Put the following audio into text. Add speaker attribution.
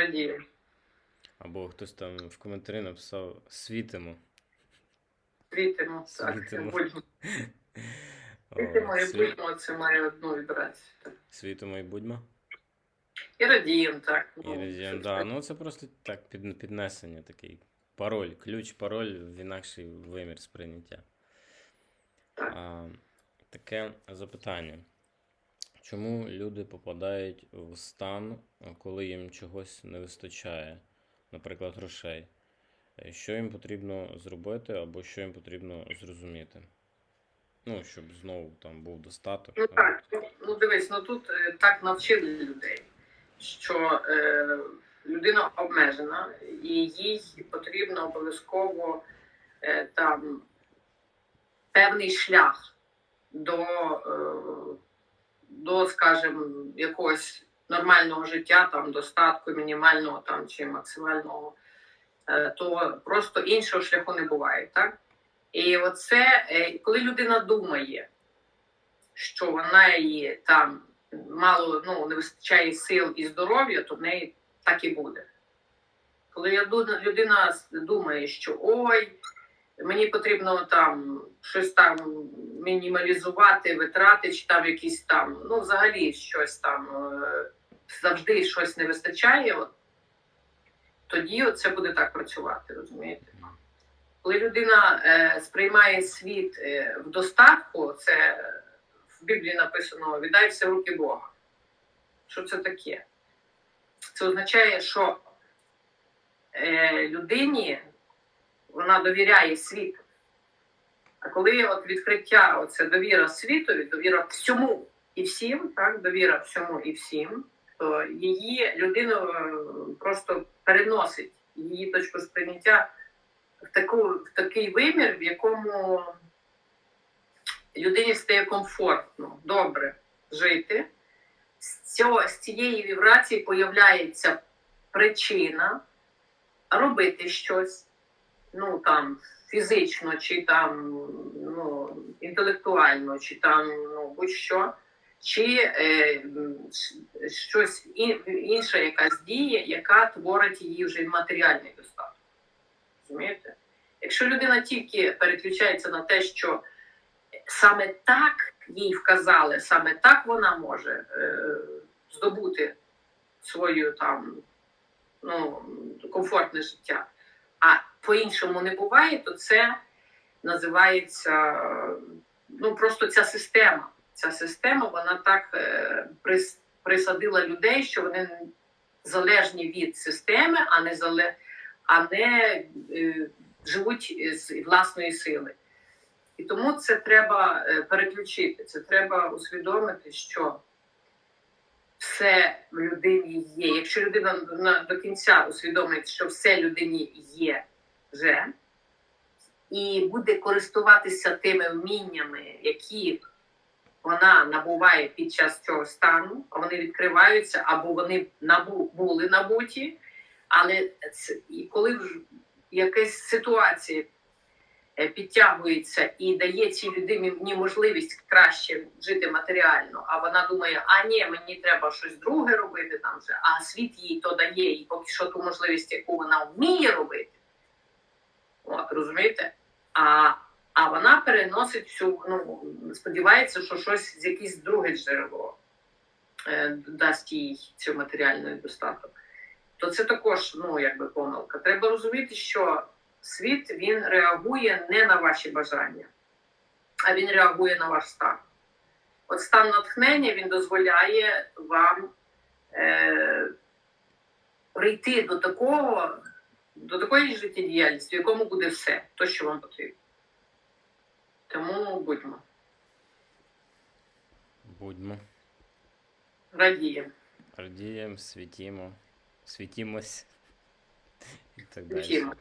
Speaker 1: радіємо.
Speaker 2: Або хтось там в коментарі написав світимо.
Speaker 1: Світимо, так,
Speaker 2: Світимо.
Speaker 1: Світимо і будьмо, це має одну вібрацію. так.
Speaker 2: Світимо і будьмо.
Speaker 1: І радіємо, так.
Speaker 2: І
Speaker 1: ну,
Speaker 2: радіємо.
Speaker 1: це
Speaker 2: Да,
Speaker 1: так.
Speaker 2: ну це просто так під, піднесення такий. Пароль, ключ, пароль в інакший вимір сприйняття.
Speaker 1: Так.
Speaker 2: А, таке запитання. Чому люди попадають в стан, коли їм чогось не вистачає, наприклад, грошей? Е, Що їм потрібно зробити або що їм потрібно зрозуміти? Ну, щоб знову там був достаток.
Speaker 1: Ну так, ну, ну дивись, ну тут е, так навчили людей, що е, людина обмежена, і їй потрібно обов'язково е, там певний шлях до, е, до скажімо, якогось нормального життя, там достатку, мінімального там чи максимального, е, то просто іншого шляху не буває, так? І оце, е, коли людина думає, що вона її там мало ну, не вистачає сил і здоров'я, то в неї так і буде. Коли людина думає, що ой, мені потрібно там щось там мінімалізувати, витрати, чи там якісь там, ну взагалі щось там е, завжди щось не вистачає, от, тоді це буде так працювати, розумієте? Коли людина е, сприймає світ е, в достатку, це в Біблії написано віддай все в руки Бога. Що це таке? Це означає, що е, людині вона довіряє світу. А коли от відкриття, оце довіра світові, довіра всьому і всім, так, довіра всьому і всім, то її людину е, просто переносить її точку сприйняття в, таку, в такий вимір, в якому людині стає комфортно, добре жити. З, цього, з цієї вібрації появляється причина робити щось, ну там фізично, чи там ну, інтелектуально, чи там ну, будь-що, чи е, щось і- інша якась дія, яка творить її вже матеріальний достаток. Розумієте? Якщо людина тільки переключається на те, що саме так їй вказали, саме так вона може е, здобути свою там ну, комфортне життя, а по-іншому не буває, то це називається ну просто ця система. Ця система вона так е, прис- присадила людей, що вони залежні від системи, а не зале, а не е, живуть з власної сили. І тому це треба е, переключити. Це треба усвідомити, що все в людині є. Якщо людина до кінця усвідомить, що все людині є вже, і буде користуватися тими вміннями, які вона набуває під час цього стану, вони відкриваються або вони набу, були набуті, але це, і коли якась ситуація е, підтягується і дає цій людині можливість краще жити матеріально, а вона думає, а ні, мені треба щось друге робити там вже, а світ їй то дає, і поки що ту можливість, яку вона вміє робити. От, розумієте? А, а вона переносить всю, ну, сподівається, що щось з якесь друге джерело е, дасть їй цю матеріальний достаток. То це також ну, якби помилка. Треба розуміти, що світ він реагує не на ваші бажання, а він реагує на ваш стан. От стан натхнення він дозволяє вам е, прийти до такого, до такої життєдіяльності, в якому буде все, то, що вам потрібно. Тому будьмо,
Speaker 2: Будьмо,
Speaker 1: радіємо.
Speaker 2: радіємо, світімо, світімось і так далі.
Speaker 1: Світімо.